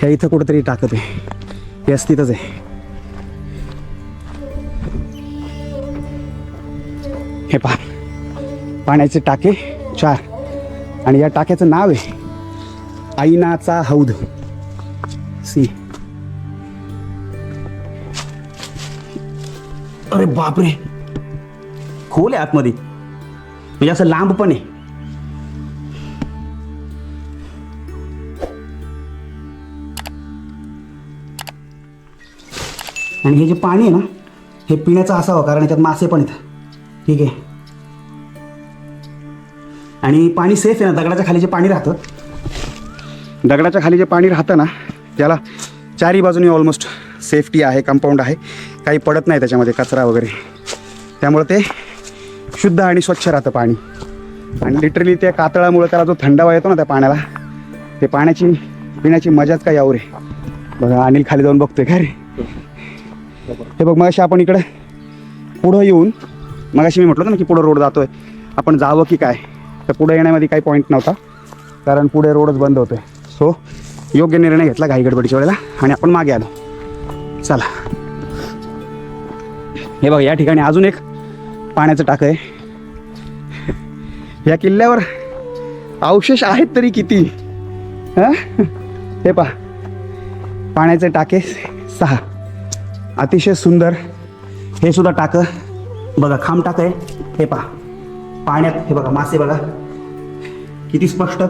ह्या इथं कुठंतरी टाकत आहे. यस तिथंच आहे. हे पहा. पाण्याचे टाके चार. आणि या टाक्याचं नाव आहे आईनाचा हौद. सी. अरे बापरे. खोल आहे आतमध्ये. म्हणजे असं लांब पण आहे. आणि हे जे पाणी आहे ना हे पिण्याचं असावं कारण याच्यात मासे पण आहेत ठीक आहे? आणि पाणी सेफ आहे ना दगडाच्या खाली जे पाणी राहतं दगडाच्या खाली जे पाणी राहतं ना त्याला चारही बाजूनी ऑलमोस्ट सेफ्टी आहे कंपाऊंड आहे. काही पडत नाही त्याच्यामध्ये कचरा वगैरे. त्यामुळे ते शुद्ध आणि स्वच्छ राहतं पाणी. आणि लिटरली त्या कातळामुळे त्याला जो थंडावा येतो ना त्या पाण्याला ते पाण्याची पिण्याची मजाच काही यावर आहे. बघा अनिल खाली जाऊन बघतोय का रे? हे बघ मगाशी आपण इकडे पुढं येऊन मगाशी मी म्हटलं होतं ना की पुढं रोड जातोय. आपण जावं की काय? तर पुढं येण्यामध्ये काही पॉईंट नव्हता कारण पुढे रोडच बंद होतोय सो योग्य निर्णय घेतला घाई गडबडीच्या वेळेला आणि आपण मागे आलो. चला. हे बघ या ठिकाणी अजून एक पाण्याचं टाक आहे. या किल्ल्यावर अवशेष आहेत तरी किती? हां? हे पहा. पाण्याचे टाके सहा. अतिशय सुंदर. हे सुद्धा टाकं. बघा खांब टाक आहे हे पहा. पाण्यात हे बघा मासे बघा. किती स्पष्ट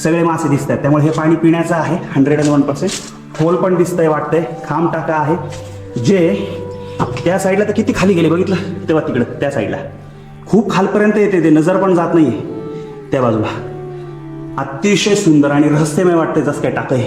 सगळे मासे दिसत आहेत त्यामुळे हे पाणी पिण्याचं आहे. हंड्रेड अँड वन पर्सेंट खोल पण दिसतंय वाटतंय. खांब टाका आहे. जे त्या साईडला तर किती खाली गेले बघितलं? तेव्हा तिकडं त्या साईडला खूप खालपर्यंत येते ते. नजर पण जात नाही त्या बाजूला. अतिशय सुंदर आणि रहस्यमय वाटतंय जसं काय टाकं हे.